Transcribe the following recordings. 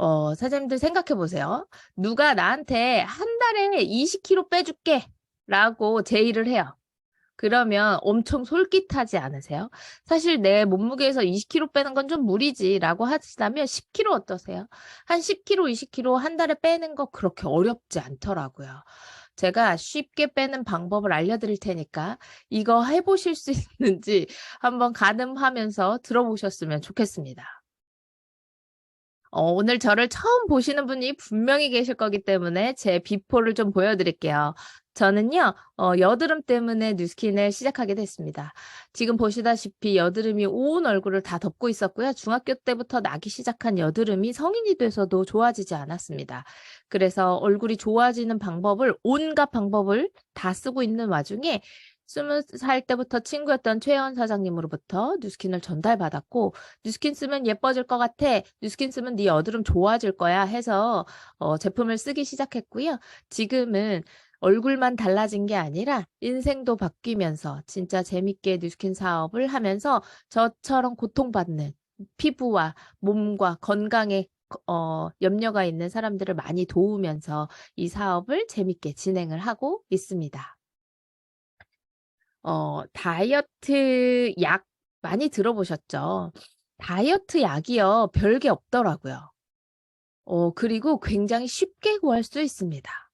어, 사장님들 생각해 보세요. 누가 나한테 한 달에 20kg 빼줄게 라고 제의를 해요. 그러면 엄청 솔깃하지 않으세요? 사실 내 몸무게에서 20kg 빼는 건 좀 무리지 라고 하시다면 10kg 어떠세요? 한 10kg, 20kg 한 달에 빼는 거 그렇게 어렵지 않더라고요. 제가 쉽게 빼는 방법을 알려드릴 테니까 이거 해보실 수 있는지 한번 가늠하면서 들어보셨으면 좋겠습니다. 어, 오늘 저를 처음 보시는 분이 분명히 계실 거기 때문에 제 비포를 좀 보여드릴게요. 저는요, 어, 여드름 때문에 뉴스킨을 시작하게 됐습니다. 지금 보시다시피 여드름이 온 얼굴을 다 덮고 있었고요. 중학교 때부터 나기 시작한 여드름이 성인이 돼서도 좋아지지 않았습니다. 그래서 얼굴이 좋아지는 방법을, 온갖 방법을 다 쓰고 있는 와중에 스무 살 때부터 친구였던 최혜원 사장님으로부터 뉴스킨을 전달받았고 뉴스킨 쓰면 예뻐질 것 같아. 뉴스킨 쓰면 네 여드름 좋아질 거야 해서 어, 제품을 쓰기 시작했고요. 지금은 얼굴만 달라진 게 아니라 인생도 바뀌면서 진짜 재밌게 뉴스킨 사업을 하면서 저처럼 고통받는 피부와 몸과 건강에 어, 염려가 있는 사람들을 많이 도우면서 이 사업을 재밌게 진행을 하고 있습니다. 어, 다이어트 약 많이 들어보셨죠? 다이어트 약이요, 별게 없더라고요. 어, 그리고 굉장히 쉽게 구할 수 있습니다.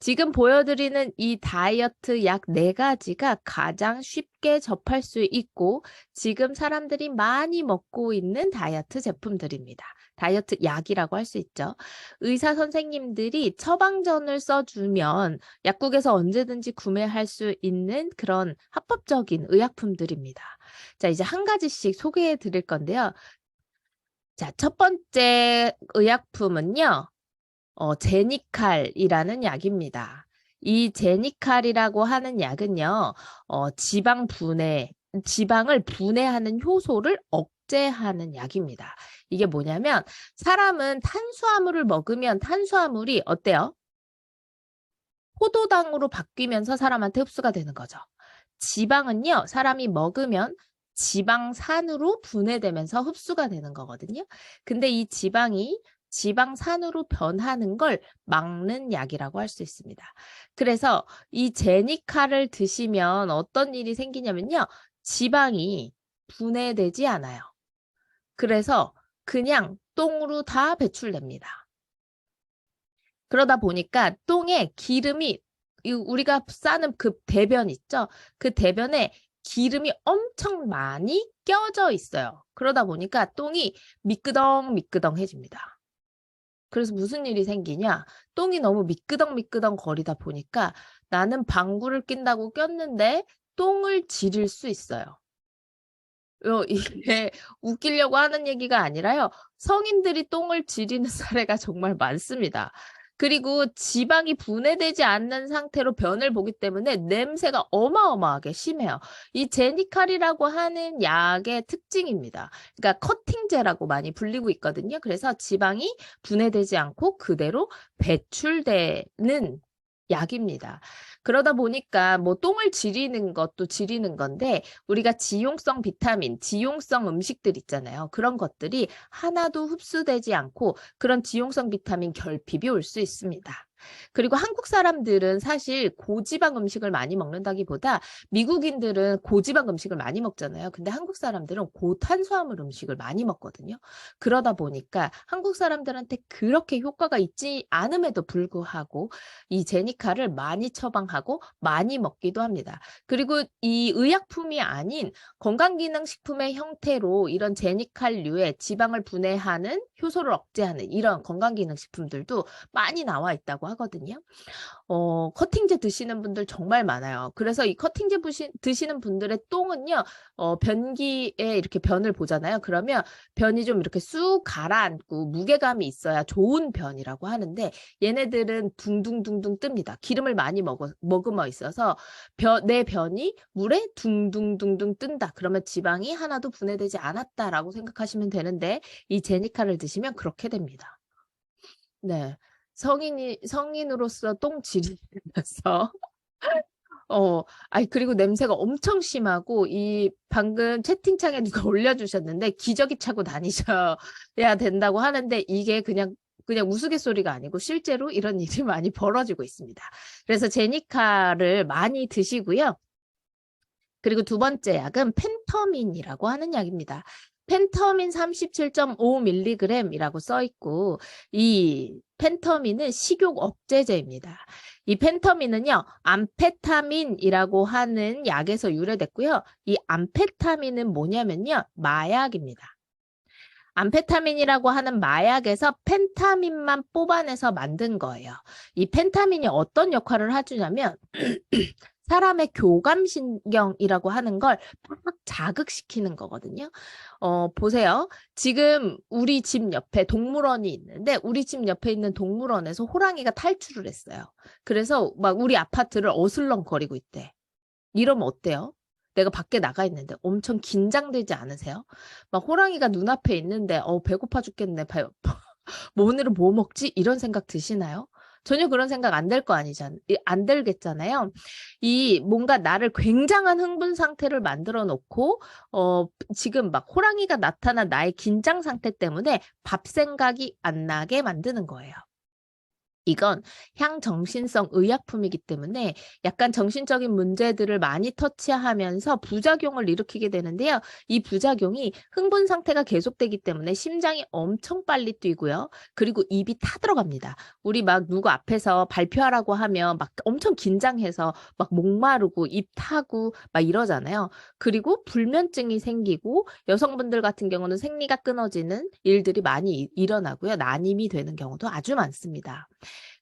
지금 보여드리는 이 다이어트 약 네 가지가 가장 쉽게 접할 수 있고 지금 사람들이 많이 먹고 있는 다이어트 제품들입니다. 다이어트 약이라고 할 수 있죠. 의사 선생님들이 처방전을 써주면 약국에서 언제든지 구매할 수 있는 그런 합법적인 의약품들입니다. 자, 이제 한 가지씩 소개해 드릴 건데요. 자, 첫 번째 의약품은요. 어, 제니칼이라는 약입니다. 이 제니칼이라고 하는 약은요, 어, 지방 분해, 지방을 분해하는 효소를 억제하는 약입니다. 이게 뭐냐면, 사람은 탄수화물을 먹으면 탄수화물이 어때요? 포도당으로 바뀌면서 사람한테 흡수가 되는 거죠. 지방은요, 사람이 먹으면 지방산으로 분해되면서 흡수가 되는 거거든요. 근데 이 지방이 지방산으로 변하는 걸 막는 약이라고 할 수 있습니다. 그래서 이 제니카를 드시면 어떤 일이 생기냐면요. 지방이 분해되지 않아요. 그래서 그냥 똥으로 다 배출됩니다. 그러다 보니까 똥에 기름이 이 우리가 싸는 그 대변 있죠? 그 대변에 기름이 엄청 많이 껴져 있어요. 그러다 보니까 똥이 미끄덩 미끄덩해집니다. 그래서 무슨 일이 생기냐? 똥이 너무 미끄덩미끄덩 거리다 보니까 나는 방구를 낀다고 꼈는데 똥을 지릴 수 있어요. 어, 이게 웃기려고 하는 얘기가 아니라요. 성인들이 똥을 지리는 사례가 정말 많습니다. 그리고 지방이 분해되지 않는 상태로 변을 보기 때문에 냄새가 어마어마하게 심해요. 이 제니칼이라고 하는 약의 특징입니다. 그러니까 커팅제라고 많이 불리고 있거든요. 그래서 지방이 분해되지 않고 그대로 배출되는 약입니다. 그러다 보니까 뭐 똥을 지리는 것도 지리는 건데 우리가 지용성 비타민, 지용성 음식들 있잖아요. 그런 것들이 하나도 흡수되지 않고 그런 지용성 비타민 결핍이 올 수 있습니다. 그리고 한국 사람들은 사실 고지방 음식을 많이 먹는다기보다 미국인들은 고지방 음식을 많이 먹잖아요. 근데 한국 사람들은 고탄수화물 음식을 많이 먹거든요. 그러다 보니까 한국 사람들한테 그렇게 효과가 있지 않음에도 불구하고 이 제니카를 많이 처방하고 많이 먹기도 합니다. 그리고 이 의약품이 아닌 건강기능식품의 형태로 이런 제니칼류의 지방을 분해하는 효소를 억제하는 이런 건강기능식품들도 많이 나와 있다고 하거든요. 어, 커팅제 드시는 분들 정말 많아요. 그래서 이 커팅제 부시, 드시는 분들의 똥은요, 어, 변기에 이렇게 변을 보잖아요. 그러면 변이 좀 이렇게 쑥 가라앉고 무게감이 있어야 좋은 변이라고 하는데 얘네들은 둥둥둥둥 뜹니다. 기름을 많이 먹어, 머금어 있어서 변, 내 변이 물에 둥둥둥둥 뜬다. 그러면 지방이 하나도 분해되지 않았다라고 생각하시면 되는데 이 제니카를 드시면 그렇게 됩니다. 네. 성인이 성인으로서 똥 지리면서 어, 아이, 그리고 냄새가 엄청 심하고, 이, 방금 채팅창에 누가 올려주셨는데, 기저귀 차고 다니셔야 된다고 하는데, 이게 그냥, 그냥 우스갯소리가 아니고, 실제로 이런 일이 많이 벌어지고 있습니다. 그래서 제니카를 많이 드시고요. 그리고 두 번째 약은 펜터민이라고 하는 약입니다. 펜터민 37.5mg이라고 써 있고, 이 펜터민은 식욕 억제제입니다. 이 펜터민은요, 암페타민이라고 하는 약에서 유래됐고요. 이 암페타민은 뭐냐면요, 마약입니다. 암페타민이라고 하는 마약에서 펜타민만 뽑아내서 만든 거예요. 이 펜타민이 어떤 역할을 해주냐면, 사람의 교감신경이라고 하는 걸막 자극시키는 거거든요. 어, 보세요. 지금 우리 집 옆에 동물원이 있는데 우리 집 옆에 있는 동물원에서 호랑이가 탈출을 했어요. 그래서 막 우리 아파트를 어슬렁거리고 있대. 이러면 어때요? 내가 밖에 나가 있는데 엄청 긴장되지 않으세요? 막 호랑이가 눈앞에 있는데 어 배고파 죽겠네. 배- 뭐 오늘은 뭐 먹지? 이런 생각 드시나요? 전혀 그런 생각 안 될 거 아니잖, 안 들겠잖아요. 이 뭔가 나를 굉장한 흥분 상태를 만들어 놓고, 어, 지금 막 호랑이가 나타난 나의 긴장 상태 때문에 밥 생각이 안 나게 만드는 거예요. 이건 향정신성 의약품이기 때문에 약간 정신적인 문제들을 많이 터치하면서 부작용을 일으키게 되는데요. 이 부작용이 흥분 상태가 계속되기 때문에 심장이 엄청 빨리 뛰고요. 그리고 입이 타들어갑니다. 우리 막 누구 앞에서 발표하라고 하면 막 엄청 긴장해서 막 목마르고 입 타고 막 이러잖아요. 그리고 불면증이 생기고 여성분들 같은 경우는 생리가 끊어지는 일들이 많이 이- 일어나고요. 난임이 되는 경우도 아주 많습니다.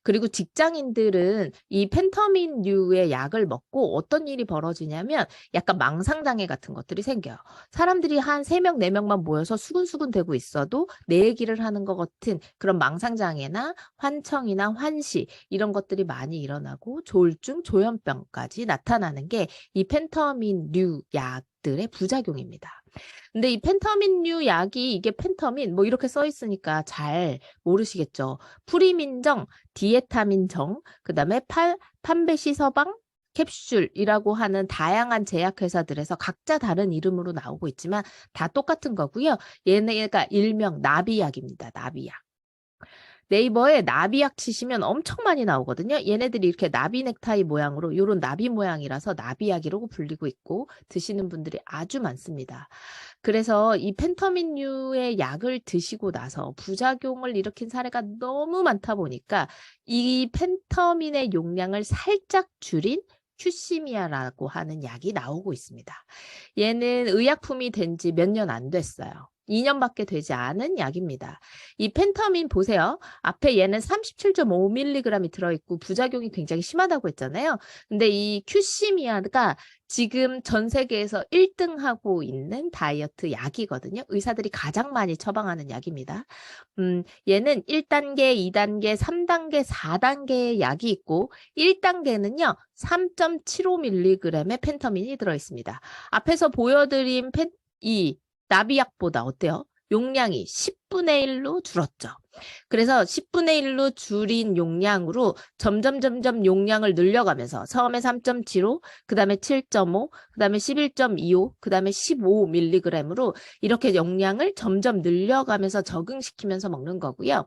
그리고 직장인들은 이 펜터민류의 약을 먹고 어떤 일이 벌어지냐면 약간 망상장애 같은 것들이 생겨요. 사람들이 한 세명네명만 모여서 수근수근 되고 있어도 내 얘기를 하는 것 같은 그런 망상장애나 환청이나 환시 이런 것들이 많이 일어나고 조울증, 조현병까지 나타나는 게 이 펜터민류 약 들의 부작용입니다. 근데 이 펜터민류 약이 이게 펜터민 뭐 이렇게 써 있으니까 잘 모르시겠죠. 프리민정, 디에타민정, 그다음에 팔 판베시 서방 캡슐이라고 하는 다양한 제약회사들에서 각자 다른 이름으로 나오고 있지만 다 똑같은 거고요. 얘네가 일명 나비약입니다. 나비약. 네이버에 나비약 치시면 엄청 많이 나오거든요. 얘네들이 이렇게 나비 넥타이 모양으로 요런 나비 모양이라서 나비약이라고 불리고 있고 드시는 분들이 아주 많습니다. 그래서 이 펜터민류의 약을 드시고 나서 부작용을 일으킨 사례가 너무 많다 보니까 이 펜터민의 용량을 살짝 줄인 큐시미아라고 하는 약이 나오고 있습니다. 얘는 의약품이 된 지 몇 년 안 됐어요. 2년밖에 되지 않은 약입니다. 이 펜터민 보세요. 앞에 얘는 37.5mg이 들어있고 부작용이 굉장히 심하다고 했잖아요. 근데 이 큐시미아가 지금 전 세계에서 1등하고 있는 다이어트 약이거든요. 의사들이 가장 많이 처방하는 약입니다. 음, 얘는 1단계, 2단계, 3단계, 4단계의 약이 있고 1단계는요. 3.75mg의 펜터민이 들어있습니다. 앞에서 보여드린 펜, 이 나비약보다 어때요? 용량이 10분의 1로 줄었죠. 그래서 10분의 1로 줄인 용량으로 점점 점점 용량을 늘려가면서 처음에 3.75, 그 다음에 7.5, 그 다음에 11.25, 그 다음에 15mg으로 이렇게 용량을 점점 늘려가면서 적응시키면서 먹는 거고요.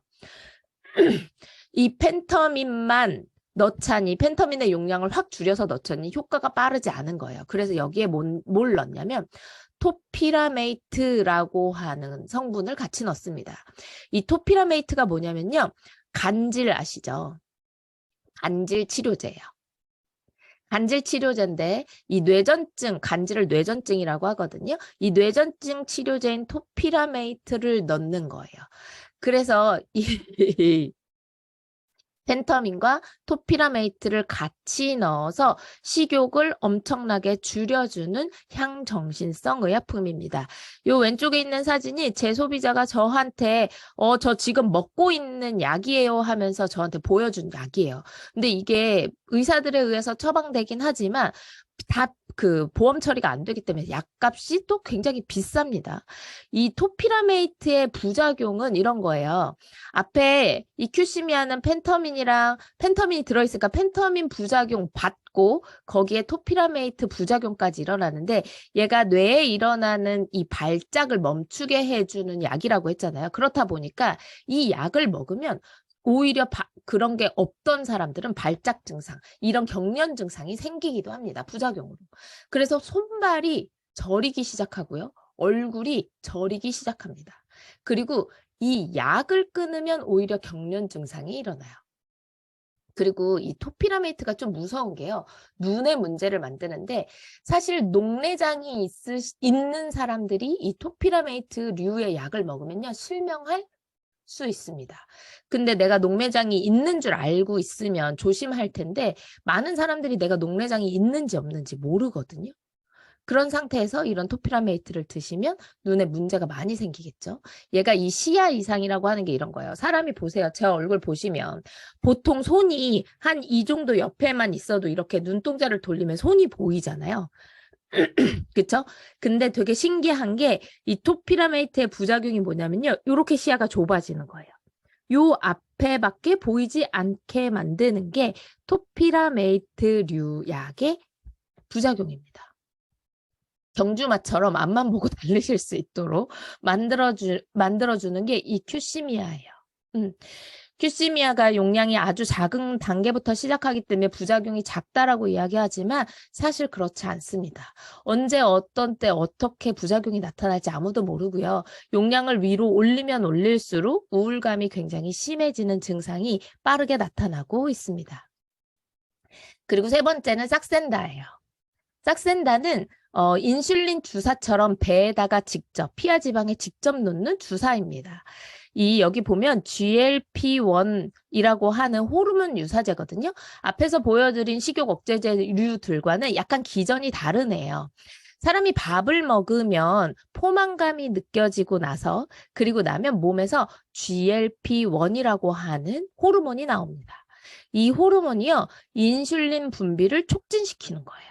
이 펜터민만 넣자니 펜터민의 용량을 확 줄여서 넣자니 효과가 빠르지 않은 거예요. 그래서 여기에 뭘, 뭘 넣냐면 토피라메이트라고 하는 성분을 같이 넣습니다. 이 토피라메이트가 뭐냐면요. 간질 아시죠? 간질 치료제예요. 간질 치료제인데 이 뇌전증, 간질을 뇌전증이라고 하거든요. 이 뇌전증 치료제인 토피라메이트를 넣는 거예요. 그래서 이 펜터민과 토피라메이트를 같이 넣어서 식욕을 엄청나게 줄여주는 향정신성 의약품입니다. 요 왼쪽에 있는 사진이 제 소비자가 저한테 어, 저 지금 먹고 있는 약이에요 하면서 저한테 보여준 약이에요. 근데 이게 의사들에 의해서 처방되긴 하지만 다 그 보험 처리가 안 되기 때문에 약값이 또 굉장히 비쌉니다. 이 토피라메이트의 부작용은 이런 거예요. 앞에 이 큐시미아는 펜터민이랑 펜터민이 들어있으니까 펜터민 부작용 받고 거기에 토피라메이트 부작용까지 일어나는데 얘가 뇌에 일어나는 이 발작을 멈추게 해주는 약이라고 했잖아요. 그렇다 보니까 이 약을 먹으면 오히려 바- 그런 게 없던 사람들은 발작 증상, 이런 경련 증상이 생기기도 합니다. 부작용으로. 그래서 손발이 저리기 시작하고요. 얼굴이 저리기 시작합니다. 그리고 이 약을 끊으면 오히려 경련 증상이 일어나요. 그리고 이 토피라메이트가 좀 무서운 게요. 눈의 문제를 만드는데 사실 녹내장이 있으, 있는 사람들이 이 토피라메이트류의 약을 먹으면요. 실명할 수 있습니다. 근데 내가 녹내장이 있는 줄 알고 있으면 조심할 텐데 많은 사람들이 내가 녹내장이 있는지 없는지 모르거든요. 그런 상태에서 이런 토피라메이트를 드시면 눈에 문제가 많이 생기겠죠. 얘가 이 시야 이상이라고 하는 게 이런 거예요. 사람이 보세요. 제 얼굴 보시면 보통 손이 한 이 정도 옆에만 있어도 이렇게 눈동자를 돌리면 손이 보이잖아요. 그쵸? 근데 되게 신기한 게 이 토피라메이트의 부작용이 뭐냐면요. 이렇게 시야가 좁아지는 거예요. 요 앞에밖에 보이지 않게 만드는 게 토피라메이트류 약의 부작용입니다. 경주마처럼 앞만 보고 달리실 수 있도록 만들어주, 만들어주는 게 이 큐시미아예요. 음. 큐시미아가 용량이 아주 작은 단계부터 시작하기 때문에 부작용이 작다라고 이야기하지만 사실 그렇지 않습니다. 언제 어떤 때 어떻게 부작용이 나타날지 아무도 모르고요. 용량을 위로 올리면 올릴수록 우울감이 굉장히 심해지는 증상이 빠르게 나타나고 있습니다. 그리고 세 번째는 싹센다예요. 싹센다는 어, 인슐린 주사처럼 배에다가 직접 피하 지방에 직접 놓는 주사입니다. 이 여기 보면 GLP-1이라고 하는 호르몬 유사제거든요. 앞에서 보여드린 식욕 억제제류들과는 약간 기전이 다르네요. 사람이 밥을 먹으면 포만감이 느껴지고 나서 그리고 나면 몸에서 GLP-1이라고 하는 호르몬이 나옵니다. 이 호르몬이요, 인슐린 분비를 촉진시키는 거예요.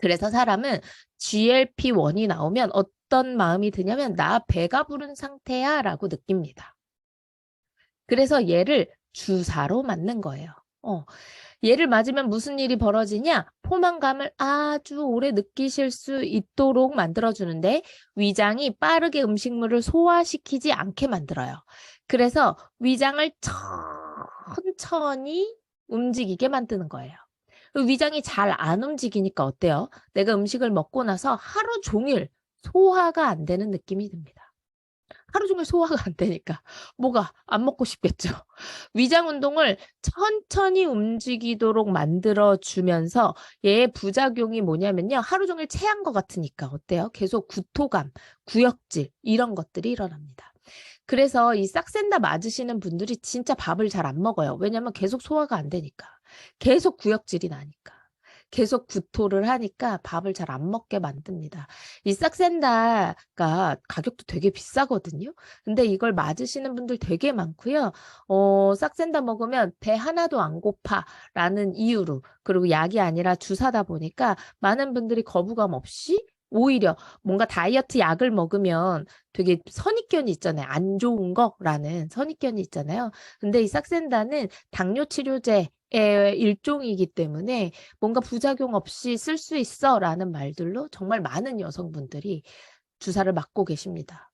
그래서 사람은 GLP-1이 나오면 어떤 마음이 드냐면 나 배가 부른 상태야 라고 느낍니다. 그래서 얘를 주사로 맞는 거예요. 어. 얘를 맞으면 무슨 일이 벌어지냐? 포만감을 아주 오래 느끼실 수 있도록 만들어주는데 위장이 빠르게 음식물을 소화시키지 않게 만들어요. 그래서 위장을 천천히 움직이게 만드는 거예요. 그 위장이 잘 안 움직이니까 어때요? 내가 음식을 먹고 나서 하루 종일 소화가 안 되는 느낌이 듭니다. 하루 종일 소화가 안 되니까 뭐가 안 먹고 싶겠죠. 위장 운동을 천천히 움직이도록 만들어 주면서 얘의 부작용이 뭐냐면요. 하루 종일 체한 것 같으니까 어때요? 계속 구토감, 구역질 이런 것들이 일어납니다. 그래서 이 싹센다 맞으시는 분들이 진짜 밥을 잘 안 먹어요. 왜냐면 계속 소화가 안 되니까. 계속 구역질이 나니까. 계속 구토를 하니까 밥을 잘 안 먹게 만듭니다. 이 싹센다가 가격도 되게 비싸거든요. 근데 이걸 맞으시는 분들 되게 많고요. 어, 싹센다 먹으면 배 하나도 안 고파라는 이유로 그리고 약이 아니라 주사다 보니까 많은 분들이 거부감 없이 오히려 뭔가 다이어트 약을 먹으면 되게 선입견이 있잖아요. 안 좋은 거라는 선입견이 있잖아요. 근데 이 싹센다는 당뇨 치료제의 일종이기 때문에 뭔가 부작용 없이 쓸 수 있어 라는 말들로 정말 많은 여성분들이 주사를 맞고 계십니다.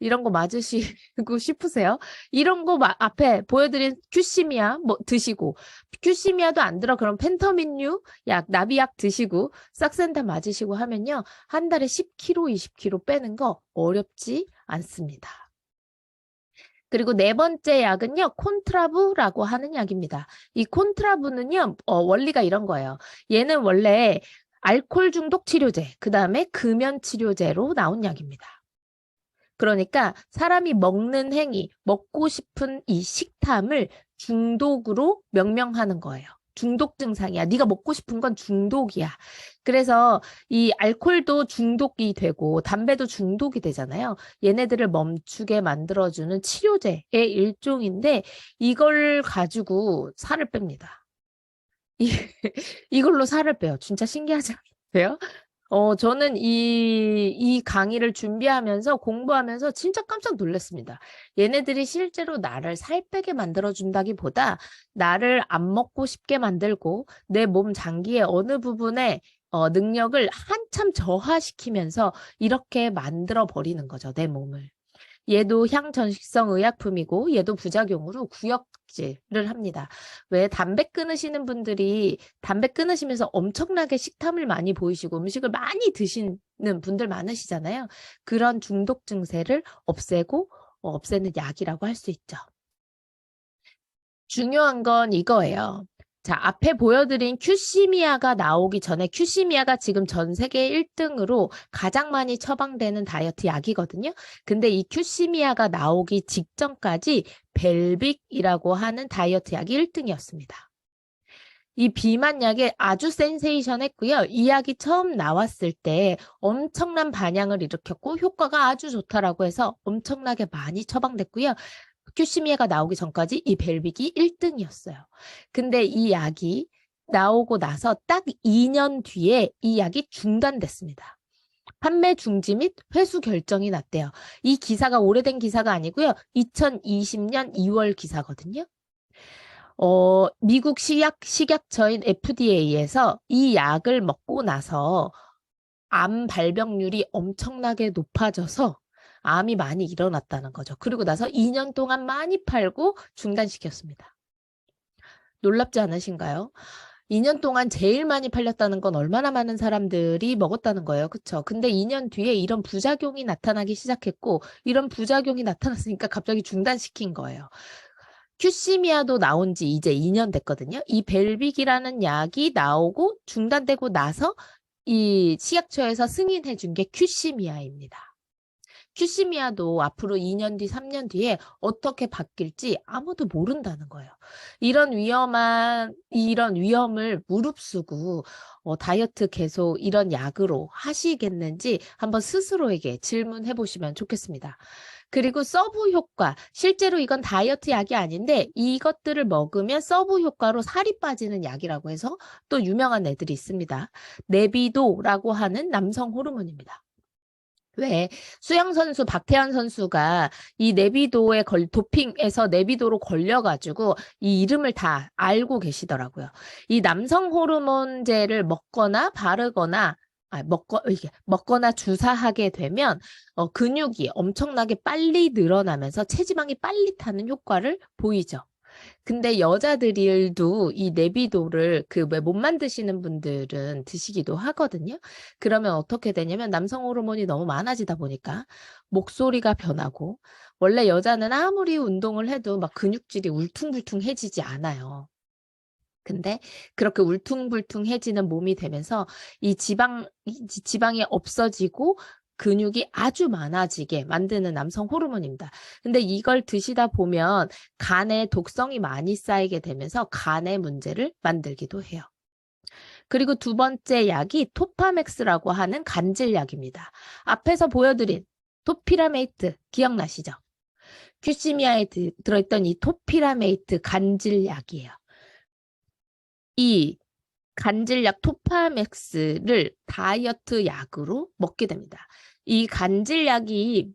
이런 거 맞으시고 싶으세요? 이런 거 마- 앞에 보여드린 큐시미아 뭐 드시고 큐시미아도 안 들어 그럼 펜터민류 약 나비약 드시고 싹센다 맞으시고 하면요 한 달에 10kg, 20kg 빼는 거 어렵지 않습니다. 그리고 네 번째 약은요 콘트라부라고 하는 약입니다. 이 콘트라부는요 어, 원리가 이런 거예요. 얘는 원래 알코올 중독 치료제, 그 다음에 금연 치료제로 나온 약입니다. 그러니까 사람이 먹는 행위, 먹고 싶은 이 식탐을 중독으로 명명하는 거예요. 중독 증상이야. 네가 먹고 싶은 건 중독이야. 그래서 이 알코올도 중독이 되고 담배도 중독이 되잖아요. 얘네들을 멈추게 만들어주는 치료제의 일종인데 이걸 가지고 살을 뺍니다. 이, 이걸로 살을 빼요. 진짜 신기하지 않아요? 어 저는 이 이 강의를 준비하면서 공부하면서 진짜 깜짝 놀랐습니다. 얘네들이 실제로 나를 살 빼게 만들어 준다기 보다 나를 안 먹고 싶게 만들고 내 몸 장기의 어느 부분에 어 능력을 한참 저하시키면서 이렇게 만들어 버리는 거죠, 내 몸을. 얘도 향전식성 의약품이고 얘도 부작용으로 구역질을 합니다. 왜 담배 끊으시는 분들이 담배 끊으시면서 엄청나게 식탐을 많이 보이시고 음식을 많이 드시는 분들 많으시잖아요. 그런 중독 증세를 없애고 어 없애는 약이라고 할 수 있죠. 중요한 건 이거예요. 자, 앞에 보여드린 큐시미아가 나오기 전에 큐시미아가 지금 전 세계 1등으로 가장 많이 처방되는 다이어트 약이거든요. 근데 이 큐시미아가 나오기 직전까지 벨빅이라고 하는 다이어트 약이 1등이었습니다. 이 비만 약이 아주 센세이션했고요. 이 약이 처음 나왔을 때 엄청난 반향을 일으켰고 효과가 아주 좋다라고 해서 엄청나게 많이 처방됐고요. 큐시미아가 나오기 전까지 이 벨빅이 1등이었어요. 근데 이 약이 나오고 나서 딱 2년 뒤에 이 약이 중단됐습니다. 판매 중지 및 회수 결정이 났대요. 이 기사가 오래된 기사가 아니고요. 2020년 2월 기사거든요. 어, 미국 식약, 식약처인 FDA에서 이 약을 먹고 나서 암 발병률이 엄청나게 높아져서 암이 많이 일어났다는 거죠. 그리고 나서 2년 동안 많이 팔고 중단시켰습니다. 놀랍지 않으신가요? 2년 동안 제일 많이 팔렸다는 건 얼마나 많은 사람들이 먹었다는 거예요. 그쵸? 근데 2년 뒤에 이런 부작용이 나타나기 시작했고, 이런 부작용이 나타났으니까 갑자기 중단시킨 거예요. 큐시미아도 나온 지 이제 2년 됐거든요. 이 벨빅이라는 약이 나오고 중단되고 나서 이 식약처에서 승인해 준 게 큐시미아입니다. 큐시미아도 앞으로 2년 뒤, 3년 뒤에 어떻게 바뀔지 아무도 모른다는 거예요. 이런 위험한, 이런 위험을 무릅쓰고 어, 다이어트 계속 이런 약으로 하시겠는지 한번 스스로에게 질문해 보시면 좋겠습니다. 그리고 서브 효과, 실제로 이건 다이어트 약이 아닌데 이것들을 먹으면 서브 효과로 살이 빠지는 약이라고 해서 또 유명한 애들이 있습니다. 네비도라고 하는 남성 호르몬입니다. 왜 수영 선수 박태환 선수가 이 네비도에 걸 도핑에서 네비도로 걸려가지고 이 이름을 다 알고 계시더라고요. 이 남성 호르몬제를 먹거나 바르거나 아, 먹거 이게 먹거나 주사하게 되면 어, 근육이 엄청나게 빨리 늘어나면서 체지방이 빨리 타는 효과를 보이죠. 근데 여자들도 이 네비도를 그 왜 못 만드시는 분들은 드시기도 하거든요. 그러면 어떻게 되냐면 남성 호르몬이 너무 많아지다 보니까 목소리가 변하고 원래 여자는 아무리 운동을 해도 막 근육질이 울퉁불퉁해지지 않아요. 근데 그렇게 울퉁불퉁해지는 몸이 되면서 이 지방 이 지방이 없어지고 근육이 아주 많아지게 만드는 남성 호르몬입니다. 근데 이걸 드시다 보면 간에 독성이 많이 쌓이게 되면서 간의 문제를 만들기도 해요. 그리고 두 번째 약이 토파맥스라고 하는 간질약입니다. 앞에서 보여드린 토피라메이트 기억나시죠? 큐시미아에 들어있던 이 토피라메이트 간질약이에요. 이 간질약 토파맥스를 다이어트 약으로 먹게 됩니다. 이 간질약이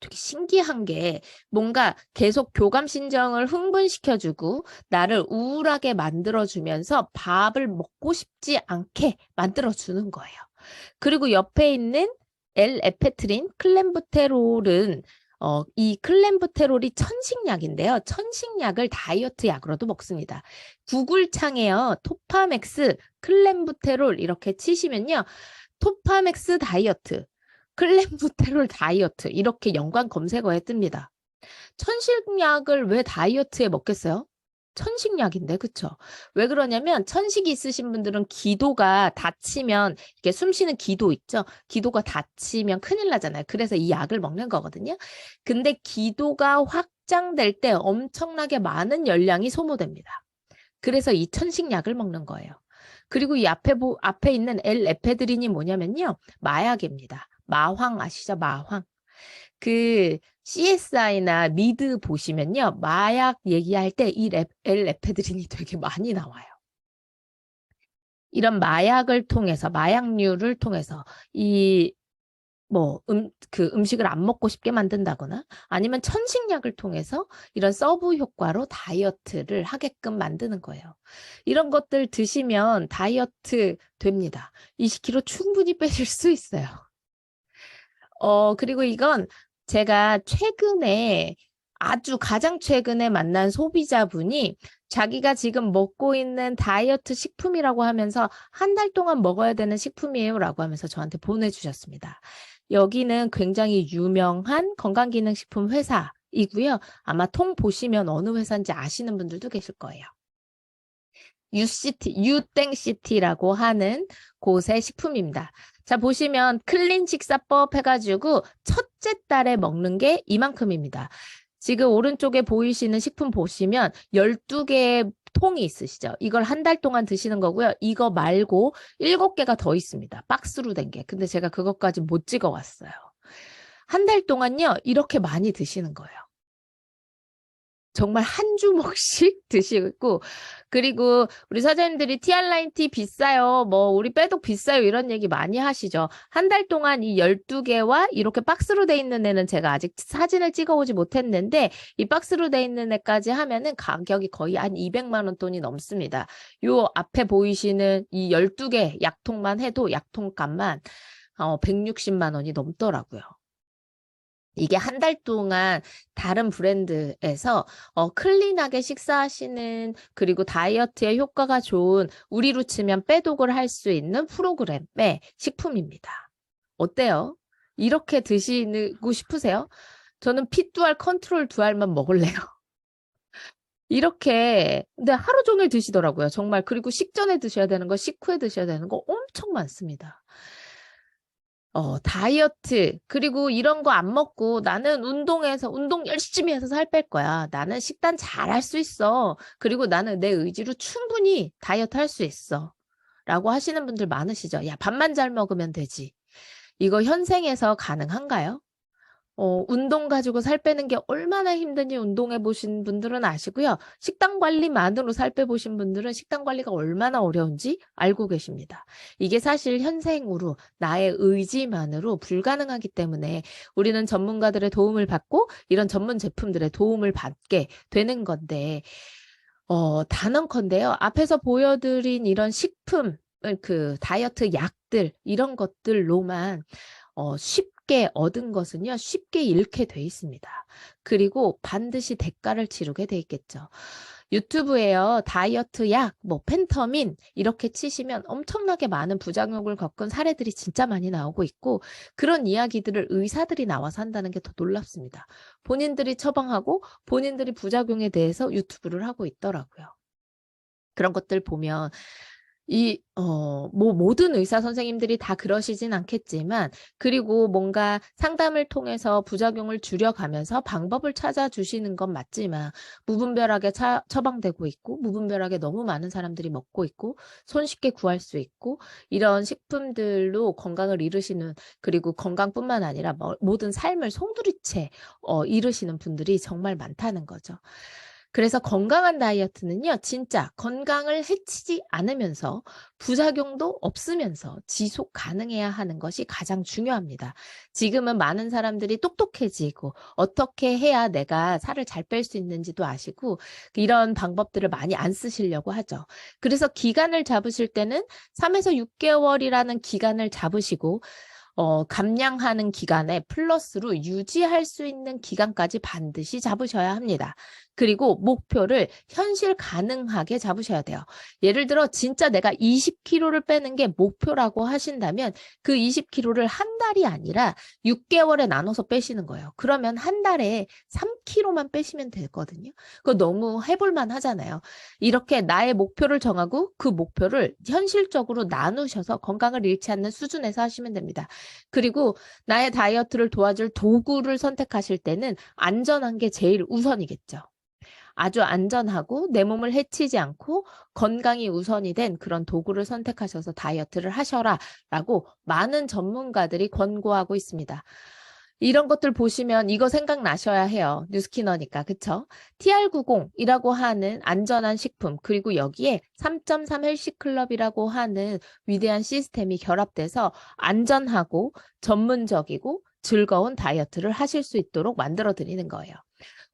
되게 신기한 게 뭔가 계속 교감 신정을 흥분시켜 주고 나를 우울하게 만들어 주면서 밥을 먹고 싶지 않게 만들어 주는 거예요. 그리고 옆에 있는 L-에페트린, 클렌부테롤은 어, 이 클렌부테롤이 천식약인데요. 천식약을 다이어트 약으로도 먹습니다. 구글 창에요. 토파맥스, 클렌부테롤 이렇게 치시면요. 토파맥스 다이어트, 클렌부테롤 다이어트 이렇게 연관 검색어에 뜹니다. 천식약을 왜 다이어트에 먹겠어요? 천식약인데 그쵸? 왜 그러냐면 천식이 있으신 분들은 기도가 닫히면 이렇게 숨 쉬는 기도 있죠? 기도가 닫히면 큰일 나잖아요. 그래서 이 약을 먹는 거거든요. 근데 기도가 확장될 때 엄청나게 많은 열량이 소모됩니다. 그래서 이 천식약을 먹는 거예요. 그리고 이 앞에 보, 앞에 있는 L-에페드린이 뭐냐면요. 마약입니다. 마황 아시죠? 마황. 그 CSI나 미드 보시면요. 마약 얘기할 때이 L에페드린이 되게 많이 나와요. 이런 마약을 통해서 마약류를 통해서 이 뭐, 음, 그 음식을 안 먹고 싶게 만든다거나 아니면 천식약을 통해서 이런 서브 효과로 다이어트를 하게끔 만드는 거예요. 이런 것들 드시면 다이어트 됩니다. 20kg 충분히 빼실 수 있어요. 어, 그리고 이건 제가 최근에 아주 가장 최근에 만난 소비자분이 자기가 지금 먹고 있는 다이어트 식품이라고 하면서 한 달 동안 먹어야 되는 식품이에요라고 하면서 저한테 보내주셨습니다. 여기는 굉장히 유명한 건강기능식품 회사이고요. 아마 통 보시면 어느 회사인지 아시는 분들도 계실 거예요. 유시티, 유땡시티라고 하는 곳의 식품입니다. 자, 보시면 클린 식사법 해가지고 첫 째 달에 먹는 게 이만큼입니다. 지금 오른쪽에 보이시는 식품 보시면 12개의 통이 있으시죠? 이걸 한 달 동안 드시는 거고요. 이거 말고 7개가 더 있습니다. 박스로 된 게. 근데 제가 그것까지 못 찍어 왔어요. 한 달 동안요, 이렇게 많이 드시는 거예요. 정말 한 주먹씩 드시고 그리고 우리 사장님들이 티알라인 티 비싸요. 뭐 우리 빼독 비싸요. 이런 얘기 많이 하시죠. 한 달 동안 이 12개와 이렇게 박스로 돼 있는 애는 제가 아직 사진을 찍어 오지 못했는데 이 박스로 돼 있는 애까지 하면은 가격이 거의 한 200만 원 돈이 넘습니다. 요 앞에 보이시는 이 12개 약통만 해도 약통값만 어 160만 원이 넘더라고요. 이게 한 달 동안 다른 브랜드에서 어, 클린하게 식사하시는 그리고 다이어트에 효과가 좋은 우리로 치면 빼독을 할 수 있는 프로그램의 식품입니다. 어때요? 이렇게 드시고 싶으세요? 저는 피두알 컨트롤 두알만 먹을래요. 이렇게 근데 하루 종일 드시더라고요. 정말 그리고 식전에 드셔야 되는 거, 식후에 드셔야 되는 거 엄청 많습니다. 어, 다이어트, 그리고 이런 거 안 먹고 나는 운동해서, 운동 열심히 해서 살 뺄 거야. 나는 식단 잘 할 수 있어. 그리고 나는 내 의지로 충분히 다이어트 할 수 있어. 라고 하시는 분들 많으시죠? 야, 밥만 잘 먹으면 되지. 이거 현생에서 가능한가요? 어, 운동 가지고 살 빼는 게 얼마나 힘든지 운동해 보신 분들은 아시고요. 식단 관리만으로 살 빼보신 분들은 식단 관리가 얼마나 어려운지 알고 계십니다. 이게 사실 현생으로 나의 의지만으로 불가능하기 때문에 우리는 전문가들의 도움을 받고 이런 전문 제품들의 도움을 받게 되는 건데, 어, 단언컨대요. 앞에서 보여드린 이런 식품, 그 다이어트 약들, 이런 것들로만 어, 쉽게 얻은 것은요, 쉽게 잃게 돼 있습니다. 그리고 반드시 대가를 치르게 돼 있겠죠. 유튜브에요, 다이어트 약, 뭐, 펜터민, 이렇게 치시면 엄청나게 많은 부작용을 겪은 사례들이 진짜 많이 나오고 있고, 그런 이야기들을 의사들이 나와서 한다는 게 더 놀랍습니다. 본인들이 처방하고, 본인들이 부작용에 대해서 유튜브를 하고 있더라고요. 그런 것들 보면, 이, 어, 뭐, 모든 의사 선생님들이 다 그러시진 않겠지만, 그리고 뭔가 상담을 통해서 부작용을 줄여가면서 방법을 찾아주시는 건 맞지만, 무분별하게 차, 처방되고 있고, 무분별하게 너무 많은 사람들이 먹고 있고, 손쉽게 구할 수 있고, 이런 식품들로 건강을 잃으시는, 그리고 건강뿐만 아니라 뭐, 모든 삶을 송두리째, 어, 잃으시는 분들이 정말 많다는 거죠. 그래서 건강한 다이어트는요, 진짜 건강을 해치지 않으면서 부작용도 없으면서 지속 가능해야 하는 것이 가장 중요합니다. 지금은 많은 사람들이 똑똑해지고 어떻게 해야 내가 살을 잘 뺄 수 있는지도 아시고 이런 방법들을 많이 안 쓰시려고 하죠. 그래서 기간을 잡으실 때는 3에서 6개월이라는 기간을 잡으시고 어, 감량하는 기간에 플러스로 유지할 수 있는 기간까지 반드시 잡으셔야 합니다. 그리고 목표를 현실 가능하게 잡으셔야 돼요. 예를 들어 진짜 내가 20kg를 빼는 게 목표라고 하신다면 그 20kg를 한 달이 아니라 6개월에 나눠서 빼시는 거예요. 그러면 한 달에 3kg만 빼시면 되거든요. 그거 너무 해볼만 하잖아요. 이렇게 나의 목표를 정하고 그 목표를 현실적으로 나누셔서 건강을 잃지 않는 수준에서 하시면 됩니다. 그리고 나의 다이어트를 도와줄 도구를 선택하실 때는 안전한 게 제일 우선이겠죠. 아주 안전하고 내 몸을 해치지 않고 건강이 우선이 된 그런 도구를 선택하셔서 다이어트를 하셔라 라고 많은 전문가들이 권고하고 있습니다. 이런 것들 보시면 이거 생각나셔야 해요. 뉴스키너니까. 그쵸? TR90이라고 하는 안전한 식품, 그리고 여기에 3.3 헬시클럽이라고 하는 위대한 시스템이 결합돼서 안전하고 전문적이고 즐거운 다이어트를 하실 수 있도록 만들어 드리는 거예요.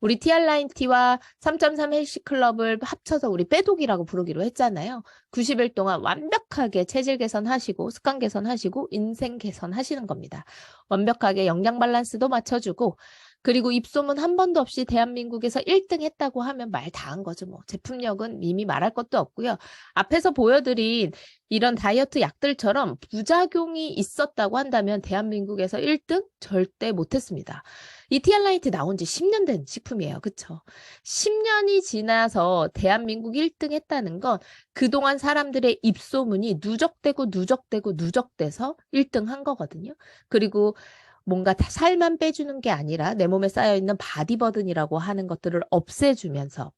우리 TR9T와 3.3 헬시 클럽을 합쳐서 우리 빼독이라고 부르기로 했잖아요. 90일 동안 완벽하게 체질 개선하시고 습관 개선하시고 인생 개선하시는 겁니다. 완벽하게 영양 밸런스도 맞춰주고 그리고 입소문 한 번도 없이 대한민국에서 1등 했다고 하면 말 다 한 거죠. 뭐 제품력은 이미 말할 것도 없고요. 앞에서 보여드린 이런 다이어트 약들처럼 부작용이 있었다고 한다면 대한민국에서 1등 절대 못했습니다. 이 티알라이트 나온 지 10년 된 식품이에요. 그쵸? 10년이 지나서 대한민국 1등 했다는 건 그동안 사람들의 입소문이 누적되고 누적되고 누적돼서 1등 한 거거든요. 그리고 뭔가 다 살만 빼주는 게 아니라 내 몸에 쌓여있는 바디버든이라고 하는 것들을 없애주면서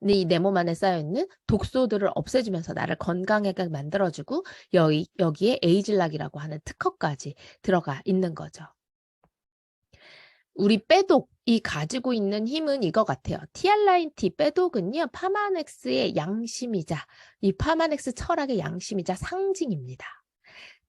네내몸 안에 쌓여있는 독소들을 없애주면서 나를 건강하게 만들어주고 여기, 여기에 에이즐락이라고 하는 특허까지 들어가 있는 거죠. 우리 빼독이 가지고 있는 힘은 이거 같아요. TR9T 빼독은요, 파마넥스의 양심이자, 이 파마넥스 철학의 양심이자 상징입니다.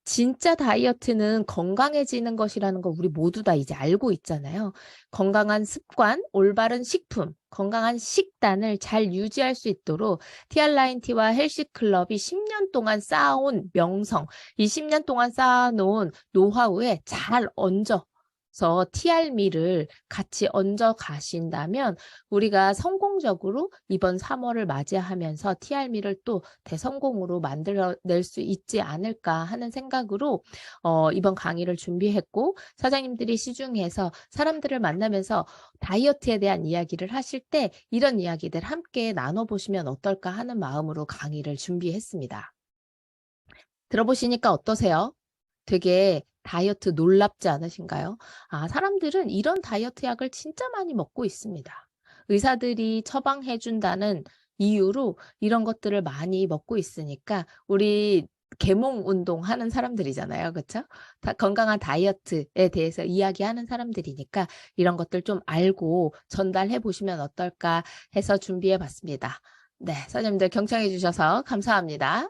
진짜 다이어트는 건강해지는 것이라는 거 우리 모두 다 이제 알고 있잖아요. 건강한 습관, 올바른 식품, 건강한 식단을 잘 유지할 수 있도록 TR9T와 헬시클럽이 10년 동안 쌓아온 명성, 이 10년 동안 쌓아놓은 노하우에 잘 얹어 서 TR미를 같이 얹어 가신다면 우리가 성공적으로 이번 3월을 맞이하면서 TR미를 또 대성공으로 만들어낼 수 있지 않을까 하는 생각으로 어, 이번 강의를 준비했고 사장님들이 시중에서 사람들을 만나면서 다이어트에 대한 이야기를 하실 때 이런 이야기들 함께 나눠보시면 어떨까 하는 마음으로 강의를 준비했습니다. 들어보시니까 어떠세요? 되게 다이어트 놀랍지 않으신가요? 아, 사람들은 이런 다이어트 약을 진짜 많이 먹고 있습니다. 의사들이 처방해 준다는 이유로 이런 것들을 많이 먹고 있으니까 우리 개몽 운동 하는 사람들이잖아요. 그렇죠? 건강한 다이어트에 대해서 이야기하는 사람들이니까 이런 것들 좀 알고 전달해 보시면 어떨까 해서 준비해 봤습니다. 네, 선생님들 경청해 주셔서 감사합니다.